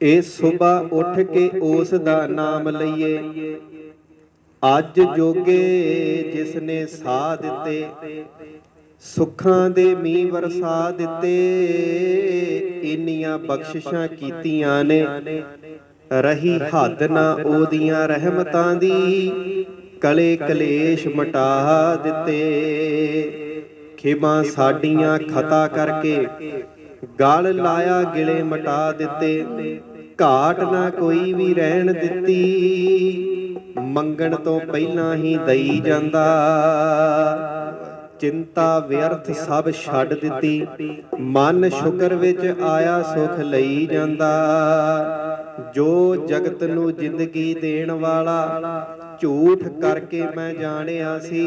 ਇਹ ਸੁਬਾ ਉੱਠ ਕੇ ਉਸ ਦਾ ਨਾਮ ਲਈਏ। ਅੱਜ ਜੋਗੇ ਜਿਸ ਨੇ ਸਾਹ ਦਿੱਤੇ, ਸੁੱਖਾਂ ਦੇ ਮੀਂਹ ਵਰਸਾ ਦਿੱਤੇ, ਇੰਨੀਆਂ ਬਖਸ਼ਿਸ਼ਾਂ ਕੀਤੀਆਂ ਨੇ। ਰਹੀ ਹੱਦ ਨਾ ਉਹਦੀਆਂ ਰਹਿਮਤਾਂ ਦੀ, ਕਲੇ ਕਲੇਸ਼ ਮਟਾ ਦਿੱਤੇ। ਖੇਬਾਂ ਸਾਡੀਆਂ ਖਤਾ ਕਰਕੇ ਗਲ ਲਾਇਆ, ਗਿਲੇ ਮਟਾ ਦਿੱਤੇ। ਘਾਟ ਨਾ ਕੋਈ ਵੀ ਰਹਿਣ ਦਿੱਤੀ। ਮੰਗਣ ਤੋਂ ਪਹਿਲਾਂ ਹੀ ਦਈ ਜਾਂਦਾ। ਚਿੰਤਾ ਵਿਅਰਥ ਸਭ ਛੱਡ ਦਿੱਤੀ। ਮਨ ਸ਼ੁਕਰ ਵਿੱਚ ਆਇਆ ਸੁਖ ਲਈ ਜਾਂਦਾ। ਜੋ ਜਗਤ ਨੂੰ ਜ਼ਿੰਦਗੀ ਦੇਣ ਵਾਲਾ ਝੂਠ ਕਰਕੇ ਮੈਂ ਜਾਣਿਆ ਸੀ।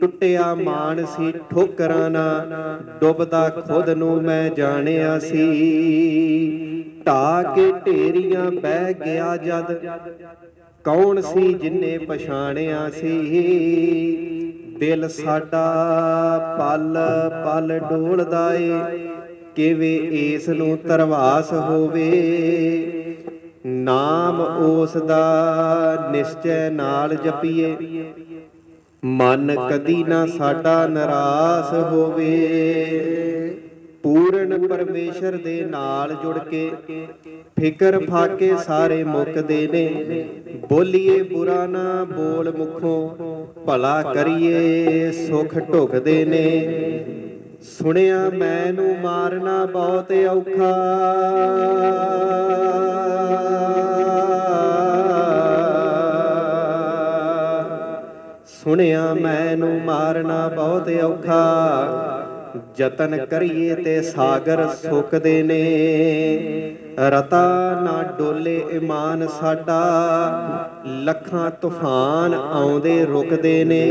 ਟੁੱਟਿਆ ਮਾਨ ਸੀ ਠੋਕਰਾਂ ਨਾ ਡੁੱਬਦਾ ਖੁਦ ਨੂੰ ਮੈਂ ਜਾਣਿਆ ਸੀ। ਢਾ ਕੇ ਢੇਰੀਆਂ ਬਹਿ ਗਿਆ ਜਦ। ਕੌਣ ਸੀ ਜਿਨੇ ਪਛਾਣਿਆ ਸੀ? ਦਿਲ ਸਾਡਾ ਪਲ ਪਲ ਡੋਲਦਾ ਏ ਕਿਵੇਂ ਏਸ ਨੂੰ ਤਰਵਾਸ ਹੋਵੇ? ਨਾਮ ਉਸ ਦਾ ਨਿਸ਼ਚੈ ਨਾਲ ਜਪੀਏ। ਮਨ ਕਦੀ ਨਾ ਸਾਡਾ ਨਰਾਸ਼ ਹੋਵੇ। ਪੂਰਨ ਪਰਮੇਸ਼ਰ ਦੇ ਨਾਲ ਜੁੜ ਕੇ ਫਿਕਰ ਫਾਕੇ ਸਾਰੇ ਮੁੱਕਦੇ ਨੇ। ਬੋਲੀਏ, ਬੁਰਾ ਨਾ ਬੋਲ ਮੁਖੋਂ, ਭਲਾ ਕਰੀਏ, ਸੁਖ ਢੁਕਦੇ ਨੇ। ਸੁਣਿਆ ਮੈਨੂੰ ਮਾਰਨਾ ਬਹੁਤ ਔਖਾ। ਸੁਣਿਆ ਮੈਨੂੰ ਮਾਰਨਾ ਬਹੁਤ ਔਖਾ। ਯਤਨ ਕਰੀਏ ਤੇ ਸਾਗਰ ਸੁੱਕਦੇ ਨੇ। ਰਤਾ ਨਾ ਡੋਲੇ ਇਮਾਨ ਸਾਡਾ, ਲੱਖਾਂ ਤੂਫਾਨ ਆਉਂਦੇ ਰੁਕਦੇ ਨੇ।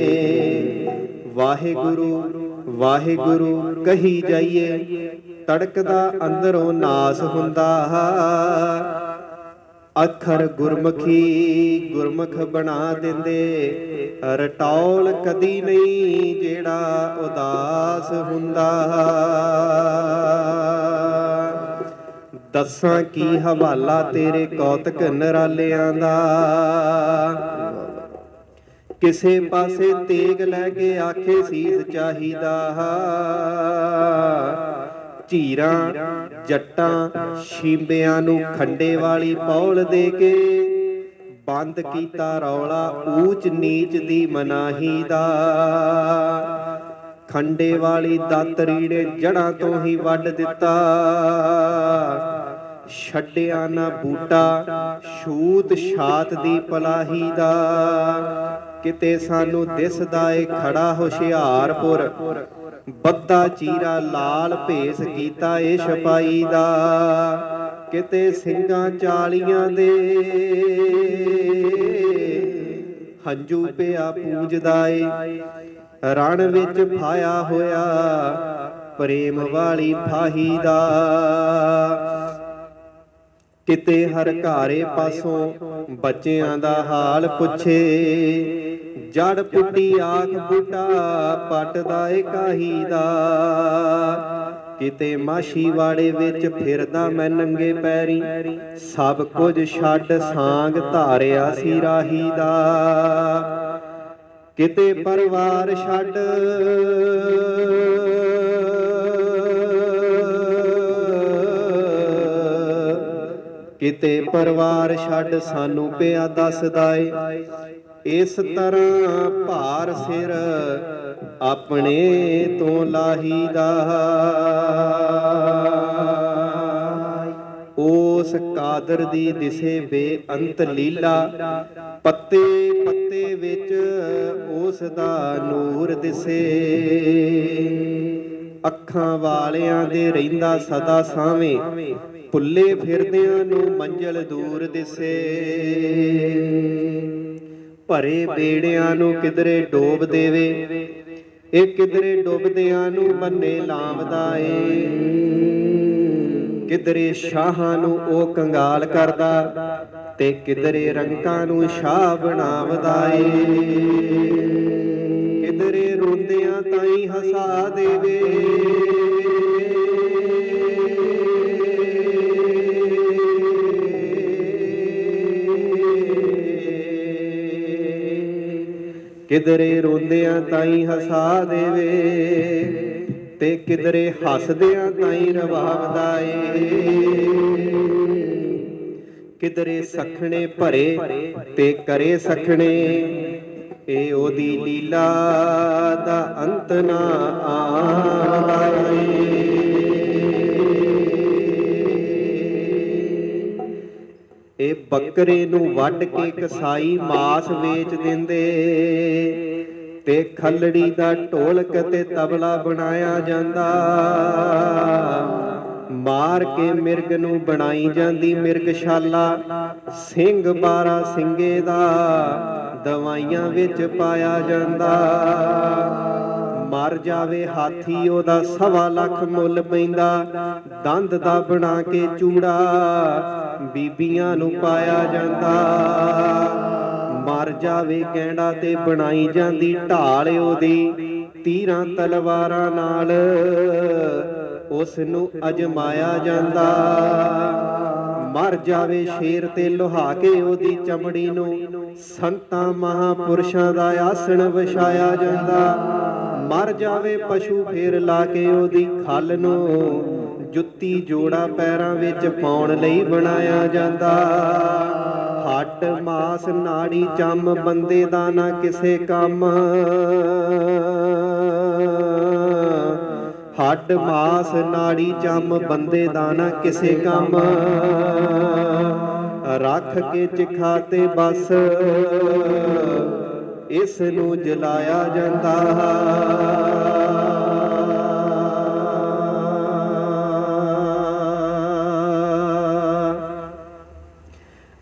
ਵਾਹਿਗੁਰੂ ਵਾਹਿਗੁਰੂ ਕਹੀ ਜਾਈਏ, ਤੜਕਦਾ ਅੰਦਰੋਂ ਨਾਸ ਹੁੰਦਾ। ਅੱਖਰ ਗੁਰਮੁਖੀ ਗੁਰਮੁਖ ਬਣਾ ਦਿੰਦੇ। ਰਟੌਲ ਕਦੀ ਨਹੀਂ ਜਿਹੜਾ ਉਦਾਸ ਹੁੰਦਾ। ਦੱਸਾਂ ਕੀ ਹਵਾਲਾ ਤੇਰੇ ਕੌਤਕ ਨਰਾਲਿਆਂ ਦਾ। ਕਿਸੇ ਪਾਸੇ ਤੇਗ ਲੈ ਕੇ ਆਖੇ ਸੀਸ ਚਾਹੀਦਾ। ਝੀਰਾਂ ਜੱਟਾਂ, ਸ਼ੀਂਬਿਆਂ ਨੂੰ ਖੰਡੇ ਵਾਲੀ ਪੌਲ ਦੇ ਕੇ ਬੰਦ ਕੀਤਾ ਰੌਲਾ ਊਚ ਨੀਚ ਦੀ ਮਨਾਹੀ ਦਾ। ਖੰਡੇ ਵਾਲੀ ਦਾਤਰੀ ਨੇ ਜੜਾਂ ਤੋਂ ਹੀ ਵੱਢ ਦਿੱਤਾ। ਛੱਡਿਆ ਨਾ ਬੂਟਾ, ਛੂਤ ਛਾਤ ਦੀ ਪਲਾਹੀ ਦਾ। ਕਿਤੇ ਸਾਨੂੰ ਦਿਸਦਾ ਏ ਖੜਾ ਹੁਸ਼ਿਆਰਪੁਰ ਬੱਦਾ ਚੀਰਾ ਲਾਲ ਭੇਸ ਕੀਤਾ ਏ ਛਪਾਈ ਦਾ। ਕਿਤੇ ਸਿੰਘਾਂ ਚਾਲੀਆਂ ਦੇ। ਹੰਝੂ ਪਿਆ ਪੂਜਦਾ ਏ। ਰਣ ਵਿੱਚ ਫਾਇਆ ਹੋਇਆ। ਪ੍ਰੇਮ ਵਾਲੀ ਫਾਹੀ ਦਾ। ਕਿਤੇ ਹਰ ਘਾਰੇ ਪਾਸੋਂ ਬੱਚਿਆਂ ਦਾ ਹਾਲ ਪੁੱਛੇ। ਜੜ ਪੁੱਟੀ ਆਖ ਬੂਟਾ ਪੱਟਦਾ ਏ ਕਾਹੀ ਦਾ। ਕਿਤੇ ਮਾਸ਼ੀ ਵਾੜੇ ਵਿੱਚ ਫਿਰਦਾ ਮੈਂ ਨੰਗੇ ਪੈਰੀ, ਸਭ ਕੁਝ ਛੱਡ ਸਾਂਗ ਧਾਰਿਆ ਸੀ ਰਾਹੀ ਦਾ। ਕਿਤੇ ਪਰਿਵਾਰ ਛੱਡ ਕਿਤੇ ਪਰਿਵਾਰ ਛੱਡ ਸਾਨੂੰ ਪਿਆ ਦੱਸਦਾ ਏ। ਇਸ ਤਰ੍ਹਾਂ ਭਾਰ ਸਿਰ ਆਪਣੇ ਤੋਂ ਲਾਹੀਦਾ। ਉਸ ਕਾਦਰ ਦੀ ਦਿਸੇ ਬੇਅੰਤ ਲੀਲਾ, ਪੱਤੇ ਪੱਤੇ ਵਿੱਚ ਉਸ ਦਾ ਨੂਰ ਦਿਸੇ। ਅੱਖਾਂ ਵਾਲਿਆਂ ਦੇ ਰਹਿੰਦਾ ਸਦਾ ਸਾਵੇਂ, ਭੁੱਲੇ ਫਿਰਦਿਆਂ ਨੂੰ ਮੰਜ਼ਲ ਦੂਰ ਦਿਸੇ। ਭਰੇ ਬੇੜਿਆਂ ਨੂੰ ਕਿਧਰੇ ਡੋਬ ਦੇਵੇ। ਇਹ ਕਿਧਰੇ ਡੁੱਬਦਿਆਂ ਨੂੰ ਬੰਨੇ ਲਾਵਦਾ ਏ। ਕਿਧਰੇ ਸ਼ਾਹਾਂ ਨੂੰ ਉਹ ਕੰਗਾਲ ਕਰਦਾ ਤੇ ਕਿਧਰੇ ਰੰਕਾਂ ਨੂੰ ਸ਼ਾਹ ਬਣਾਵਦਾ ਏ। ਕਿਧਰੇ ਰੋਂਦਿਆਂ ਤਾਈ ਹਸਾ ਦੇਵੇ। ਕਿਧਰੇ ਰੋਂਦਿਆਂ ਤਾਈ ਹਸਾ ਦੇਵੇ ਤੇ ਕਿਧਰੇ ਹੱਸਦਿਆਂ ਤਾਈ ਰਵਾਵਦਾ ਏ ਕਿਧਰੇ ਸਖਣੇ ਭਰੇ ਤੇ ਕਰੇ ਸਖਣੇ ਇਹ ਉਹਦੀ ਲੀਲਾ ਦਾ ਅੰਤ ਨਾ ਆਉਂਦਾ ਬੱਕਰੇ ਨੂੰ ਵੱਢ ਕੇ ਕਸਾਈ ਮਾਸ ਵੇਚ ਦਿੰਦੇ। ਤੇ ਖੱਲੜੀ ਦਾ ਢੋਲਕ ਤੇ ਤਬਲਾ ਬਣਾਇਆ ਜਾਂਦਾ। ਮਾਰ ਕੇ ਮਿਰਗ ਨੂੰ ਬਣਾਈ ਜਾਂਦੀ ਮਿਰਗਸ਼ਾਲਾ। ਸਿੰਘ ਬਾਰਾ ਸਿੰਘੇ ਦਾ ਦਵਾਈਆਂ ਵਿੱਚ ਪਾਇਆ ਜਾਂਦਾ। ਮਰ ਜਾਵੇ ਹਾਥੀ, ਉਹਦਾ ਸਵਾ ਲੱਖ ਮੁੱਲ ਪੈਂਦਾ। ਦੰਦ ਦਾ ਬਣਾ ਕੇ ਚੂੜਾ ਬੀਬੀਆਂ ਨੂੰ ਪਾਇਆ ਜਾਂਦਾ। ਮਰ ਜਾਵੇ ਕਹਿੰਦਾ ਤੇ ਬਣਾਈ ਜਾਂਦੀ ਢਾਲ ਉਹਦੀ, ਤੀਰਾਂ ਤਲਵਾਰਾਂ ਨਾਲ ਉਸ ਨੂੰ ਅਜਮਾਇਆ ਜਾਂਦਾ। ਮਰ ਜਾਵੇ ਸ਼ੇਰ ਤੇ ਲੁਹਾ ਕੇ ਉਹਦੀ ਚਮੜੀ ਨੂੰ, ਸੰਤਾਂ ਮਹਾਪੁਰਸ਼ਾਂ ਦਾ ਆਸਣ ਵਿਛਾਇਆ ਜਾਂਦਾ। ਮਰ ਜਾਵੇ ਪਸ਼ੂ ਫੇਰ ਲਾ ਕੇ ਉਹਦੀ ਖੱਲ ਨੂੰ। ਜੁੱਤੀ ਜੋੜਾ ਪੈਰਾਂ ਵਿੱਚ ਪਾਉਣ ਲਈ ਬਣਾਇਆ ਜਾਂਦਾ। ਹੱਟ ਮਾਸ ਨਾੜੀ ਚੰਮ ਬੰਦੇ ਦਾ ਨਾ ਕਿਸੇ ਕੰਮ। ਹੱਡ ਮਾਸ ਨਾੜੀ ਚੰਮ ਬੰਦੇ ਦਾ ਨਾ ਕਿਸੇ ਕੰਮ। ਰੱਖ ਕੇ ਚਿਖਾ ਤੇ ਬਸ। ਇਸ ਨੂੰ ਜਲਾਇਆ ਜਾਂਦਾ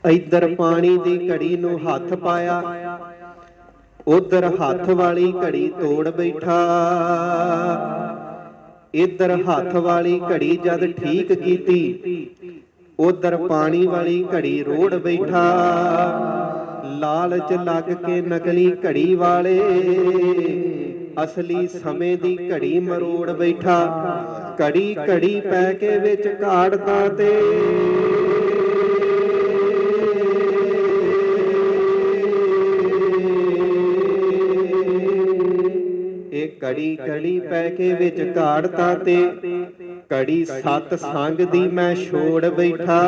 ਇਧਰ ਪਾਣੀ ਦੀ ਘੜੀ ਨੂੰ ਹੱਥ ਪਾਇਆ। ਉਧਰ ਹੱਥ ਵਾਲੀ ਘੜੀ ਤੋੜ ਬੈਠਾ। ਇਧਰ ਹੱਥ ਵਾਲੀ ਘੜੀ ਜਦ ਠੀਕ ਕੀਤੀ, ਉਧਰ ਪਾਣੀ ਵਾਲੀ ਘੜੀ ਰੋੜ ਬੈਠਾ। ਲਾਲਚ ਲੱਗ ਕੇ ਨਕਲੀ ਘੜੀ ਵਾਲੇ। ਅਸਲੀ ਸਮੇਂ ਦੀ ਘੜੀ ਮਰੋੜ ਬੈਠਾ। ਘੜੀ ਘੜੀ ਪੈ ਕੇ ਵਿੱਚ ਕਾੜਦਾ ਤੇ ਇਹ ਕੜੀ ਘੜੀ ਪੈ ਕੇ ਵਿੱਚ ਕਾੜਤਾ ਤੇ। ਘੜੀ ਸਤ ਸੰਗ ਦੀ ਮੈਂ ਛੋੜ ਬੈਠਾ।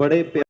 ਬੜੇ ਪਿਆ-